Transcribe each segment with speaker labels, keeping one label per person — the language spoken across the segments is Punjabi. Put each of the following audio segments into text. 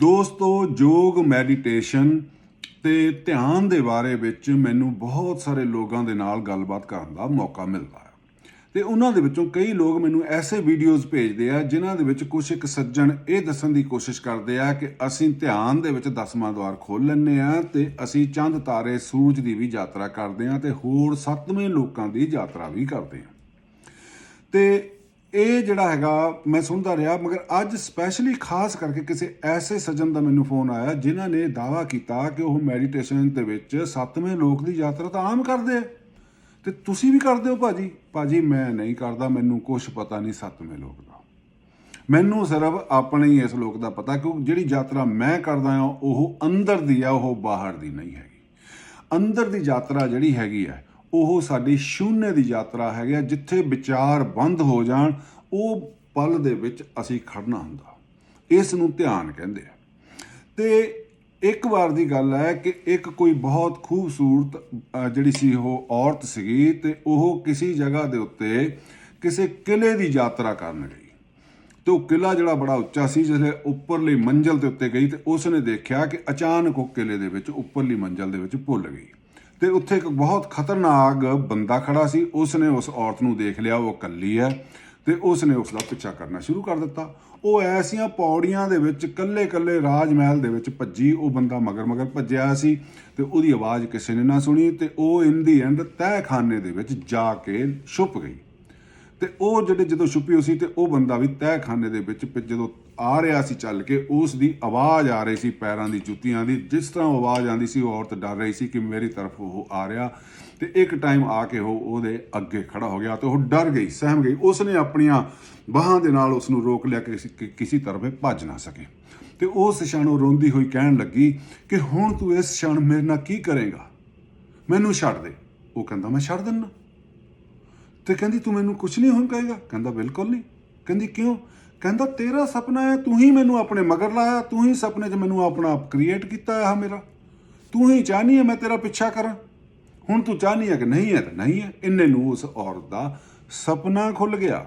Speaker 1: ਦੋਸਤੋ, ਯੋਗ ਮੈਡੀਟੇਸ਼ਨ ਤੇ ਧਿਆਨ ਦੇ ਬਾਰੇ ਵਿੱਚ ਮੈਨੂੰ ਬਹੁਤ ਸਾਰੇ ਲੋਕਾਂ ਦੇ ਨਾਲ ਗੱਲਬਾਤ ਕਰਨ ਦਾ ਮੌਕਾ ਮਿਲਦਾ ਹੈ ਤੇ ਉਹਨਾਂ ਦੇ ਵਿੱਚੋਂ ਕਈ ਲੋਕ ਮੈਨੂੰ ਐਸੇ ਵੀਡੀਓਜ਼ ਭੇਜਦੇ ਆ, ਜਿਨ੍ਹਾਂ ਦੇ ਵਿੱਚ ਕੁਝ ਇੱਕ ਸੱਜਣ ਇਹ ਦੱਸਣ ਦੀ ਕੋਸ਼ਿਸ਼ ਕਰਦੇ ਆ ਕਿ ਅਸੀਂ ਧਿਆਨ ਦੇ ਵਿੱਚ ਦਸਵਾਂ ਦਵਾਰ ਖੋਲ ਲੈਂਦੇ ਆ ਤੇ ਅਸੀਂ ਚੰਦ, ਤਾਰੇ, ਸੂਰਜ ਦੀ ਵੀ ਯਾਤਰਾ ਕਰਦੇ ਆ ਤੇ ਹੋਰ ਸੱਤਵੇਂ ਲੋਕਾਂ ਦੀ ਯਾਤਰਾ ਵੀ ਕਰਦੇ ਆ। ਤੇ ਇਹ ਜਿਹੜਾ ਹੈਗਾ, ਮੈਂ ਸੁਣਦਾ ਰਿਹਾ, ਮਗਰ ਅੱਜ ਸਪੈਸ਼ਲੀ ਖਾਸ ਕਰਕੇ ਕਿਸੇ ਐਸੇ ਸੱਜਣ ਦਾ ਮੈਨੂੰ ਫੋਨ ਆਇਆ, ਜਿਨ੍ਹਾਂ ਨੇ ਦਾਵਾ ਕੀਤਾ ਕਿ ਉਹ ਮੈਡੀਟੇਸ਼ਨ ਦੇ ਵਿੱਚ ਸੱਤਵੇਂ ਲੋਕ ਦੀ ਯਾਤਰਾ ਤਾਂ ਆਮ ਕਰਦੇ ਆ। ਤੇ ਤੁਸੀਂ ਵੀ ਕਰਦੇ ਹੋ ਭਾਜੀ? ਭਾਜੀ, ਮੈਂ ਨਹੀਂ ਕਰਦਾ, ਮੈਨੂੰ ਕੁਝ ਪਤਾ ਨਹੀਂ ਸੱਤਵੇਂ ਲੋਕ ਦਾ। ਮੈਨੂੰ ਸਿਰਫ ਆਪਣੇ ਹੀ ਇਸ ਲੋਕ ਦਾ ਪਤਾ ਕਿ ਜਿਹੜੀ ਯਾਤਰਾ ਮੈਂ ਕਰਦਾ ਹਾਂ, ਉਹ ਅੰਦਰ ਦੀ ਆ, ਉਹ ਬਾਹਰ ਦੀ ਨਹੀਂ ਹੈਗੀ। ਅੰਦਰ ਦੀ ਯਾਤਰਾ ਜਿਹੜੀ ਹੈਗੀ ਹੈ ਉਹ ਸਾਡੀ ਸ਼ੂਨਯ ਦੀ ਯਾਤਰਾ ਹੈਗੀ ਆ, ਜਿੱਥੇ ਵਿਚਾਰ ਬੰਦ ਹੋ ਜਾਣ, ਉਹ ਪਲ ਦੇ ਵਿੱਚ ਅਸੀਂ ਖੜਨਾ ਹੁੰਦਾ। ਇਸ ਨੂੰ ਧਿਆਨ ਕਹਿੰਦੇ ਆ। ਤੇ ਇੱਕ ਵਾਰ ਦੀ ਗੱਲ ਹੈ ਕਿ ਇੱਕ ਕੋਈ ਬਹੁਤ ਖੂਬਸੂਰਤ ਜਿਹੜੀ ਸੀ ਉਹ ਔਰਤ ਸੀਗੀ ਤੇ ਉਹ ਕਿਸੇ ਜਗ੍ਹਾ ਦੇ ਉੱਤੇ ਕਿਸੇ ਕਿਲੇ ਦੀ ਯਾਤਰਾ ਕਰਨ ਗਈ। ਤੇ ਉਹ ਕਿਲਾ ਜਿਹੜਾ ਬੜਾ ਉੱਚਾ ਸੀ ਜਿਸਲੇ ਉੱਪਰਲੀ ਮੰਜ਼ਲ ਦੇ ਉੱਤੇ ਗਈ ਤੇ ਉਸ ਨੇ ਦੇਖਿਆ ਕਿ ਅਚਾਨਕ ਉਹ ਕਿਲੇ ਦੇ ਵਿੱਚ, ਉੱਪਰਲੀ ਮੰਜ਼ਲ ਦੇ ਵਿੱਚ ਭੁੱਲ ਗਈ। ਤੇ ਉੱਥੇ ਇੱਕ ਬਹੁਤ ਖਤਰਨਾਕ ਬੰਦਾ ਖੜਾ ਸੀ ਉਸ ਨੇ ਉਸ ਔਰਤ ਨੂੰ ਦੇਖ ਲਿਆ, ਉਹ ਇਕੱਲੀ ਹੈ ਤੇ ਉਸ ਨੇ ਉਸ ਦਾ ਪਿੱਛਾ ਕਰਨਾ ਸ਼ੁਰੂ ਕਰ ਦਿੱਤਾ। ਉਹ ਐਸੀਆਂ ਪੌੜੀਆਂ ਦੇ ਵਿੱਚ ਕੱਲੇ-ਕੱਲੇ ਰਾਜ ਮਹਿਲ ਦੇ ਵਿੱਚ ਭੱਜੀ, ਉਹ ਬੰਦਾ ਮਗਰ-ਮਗਰ ਭੱਜਿਆ ਸੀ ਤੇ ਉਹਦੀ ਆਵਾਜ਼ ਕਿਸੇ ਨੇ ਨਾ ਸੁਣੀ ਤੇ ਉਹ ਇਨ ਦੀ ਐਂਡ ਤਹਿਖਾਨੇ ਦੇ ਵਿੱਚ ਜਾ ਕੇ ਛੁਪ ਗਈ। ਤੇ ਉਹ ਜਿਹੜੇ ਜਦੋਂ ਛੁਪੀ ਹੋਈ ਸੀ ਤੇ ਉਹ ਬੰਦਾ ਵੀ ਤਹਿਖਾਨੇ ਦੇ ਵਿੱਚ ਜਦੋਂ ਆ ਰਿਹਾ ਸੀ ਚੱਲ ਕੇ, ਉਸ ਦੀ ਆਵਾਜ਼ ਆ ਰਹੀ ਸੀ ਪੈਰਾਂ ਦੀ ਜੁੱਤੀਆਂ ਦੀ। ਜਿਸ ਤਰ੍ਹਾਂ ਆਵਾਜ਼ ਆਉਂਦੀ ਸੀ, ਉਹ ਔਰਤ ਡਰ ਰਹੀ ਸੀ ਕਿ ਮੇਰੀ ਤਰਫ ਉਹ ਆ ਰਿਹਾ। ਤੇ ਇੱਕ ਟਾਈਮ ਆ ਕੇ ਉਹ ਉਹਦੇ ਅੱਗੇ ਖੜਾ ਹੋ ਗਿਆ ਤੇ ਉਹ ਡਰ ਗਈ, ਸਹਿਮ ਗਈ। ਉਸ ਨੇ ਆਪਣੀਆਂ ਬਾਹਾਂ ਦੇ ਨਾਲ ਉਸ ਨੂੰ ਰੋਕ ਲਿਆ ਕਿ ਕਿਸੇ ਤਰਫੇ ਭੱਜ ਨਾ ਸਕੇ। ਤੇ ਉਹ ਸ਼ਾਨੋ ਰੋਂਦੀ ਹੋਈ ਕਹਿਣ ਲੱਗੀ ਕਿ ਹੁਣ ਤੂੰ ਇਸ ਸ਼ਾਨ ਮੇਰੇ ਨਾਲ ਕੀ ਕਰੇਗਾ? ਮੈਨੂੰ ਛੱਡ ਦੇ। ਉਹ ਕਹਿੰਦਾ, ਮੈਂ ਛੱਡ ਦਿੰਨਾ ਤੇ ਕਹਿੰਦੀ, ਤੂੰ ਮੈਨੂੰ ਕੁਝ ਨਹੀਂ ਹੁਣ ਕਹੇਗਾ? ਕਹਿੰਦਾ, ਬਿਲਕੁਲ ਨਹੀਂ। ਕਹਿੰਦੀ, ਕਿਉਂ? ਕਹਿੰਦਾ, ਤੇਰਾ ਸੁਪਨਾ ਹੈ, ਤੂੰ ਹੀ ਮੈਨੂੰ ਆਪਣੇ ਮਗਰ ਲਾਇਆ, ਤੂੰ ਹੀ ਸੁਪਨੇ 'ਚ ਮੈਨੂੰ ਆਪਣਾ ਆਪ ਕ੍ਰੀਏਟ ਕੀਤਾ ਹੈ ਮੇਰਾ। ਤੂੰ ਹੀ ਚਾਹਨੀ ਹੈ ਮੈਂ ਤੇਰਾ ਪਿੱਛਾ ਕਰਾਂ। ਹੁਣ ਤੂੰ ਚਾਹਨੀ ਹੈ ਕਿ ਨਹੀਂ ਹੈ ਤਾਂ ਨਹੀਂ ਹੈ। ਇੰਨੇ ਨੂੰ ਉਸ ਔਰਤ ਦਾ ਸੁਪਨਾ ਖੁੱਲ ਗਿਆ।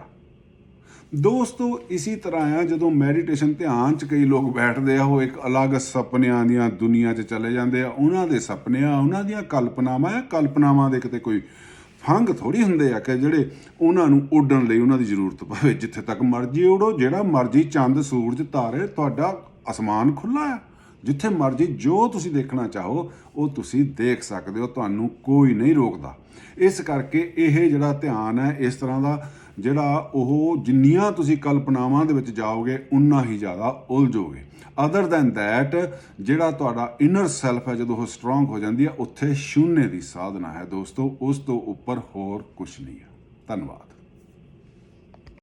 Speaker 1: ਦੋਸਤੋ, ਇਸੇ ਤਰ੍ਹਾਂ ਆ ਜਦੋਂ ਮੈਡੀਟੇਸ਼ਨ ਧਿਆਨ 'ਚ ਕਈ ਲੋਕ ਬੈਠਦੇ ਆ, ਉਹ ਇੱਕ ਅਲੱਗ ਸੁਪਨਿਆਂ ਦੀਆਂ ਦੁਨੀਆ 'ਚ ਚਲੇ ਜਾਂਦੇ ਆ। ਉਹਨਾਂ ਦੇ ਸੁਪਨੇ ਉਹਨਾਂ ਦੀਆਂ ਕਲਪਨਾਵਾਂ ਆ ਕਲਪਨਾਵਾਂ ਦੇ ਕਿਤੇ ਕੋਈ ਫੰਗ ਥੋੜੀ ਹੁੰਦੇ ਆ ਕਿ ਜਿਹੜੇ ਉਹਨਾਂ ਨੂੰ ਉੱਡਣ ਲਈ ਉਹਨਾਂ ਦੀ ਜ਼ਰੂਰਤ ਪਵੇ। ਜਿੱਥੇ ਤੱਕ ਮਰਜ਼ੀ ਉਡੋ, ਜਿਹੜਾ ਮਰਜ਼ੀ ਚੰਦ, ਸੂਰਜ, ਤਾਰੇ ਤੁਹਾਡਾ ਅਸਮਾਨ ਖੁੱਲਾ ਆ। ਜਿੱਥੇ ਮਰਜ਼ੀ ਜੋ ਤੁਸੀਂ ਦੇਖਣਾ ਚਾਹੋ, ਉਹ ਤੁਸੀਂ ਦੇਖ ਸਕਦੇ ਹੋ, ਤੁਹਾਨੂੰ ਕੋਈ ਨਹੀਂ ਰੋਕਦਾ। ਇਸ ਕਰਕੇ ਇਹ ਜਿਹੜਾ ਧਿਆਨ ਹੈ, ਇਸ ਤਰ੍ਹਾਂ ਦਾ ਜਿਹੜਾ ਉਹ ਜਿੰਨੀਆਂ ਤੁਸੀਂ ਕਲਪਨਾਵਾਂ ਦੇ ਵਿੱਚ ਜਾਓਗੇ, ਉਨਾ ਹੀ ਜ਼ਿਆਦਾ ਉਲਝੋਗੇ ਅਦਰ ਦੈਨ ਥੈਟ ਜਿਹੜਾ ਤੁਹਾਡਾ ਇਨਰ ਸੈਲਫ ਹੈ, ਜਦੋਂ ਉਹ ਸਟਰੋਂਗ ਹੋ ਜਾਂਦੀ ਹੈ, ਉੱਥੇ ਸ਼ੂਨੇ ਦੀ ਸਾਧਨਾ ਹੈ ਦੋਸਤੋ, ਉਸ ਤੋਂ ਉੱਪਰ ਹੋਰ ਕੁਝ ਨਹੀਂ ਹੈ। ਧੰਨਵਾਦ।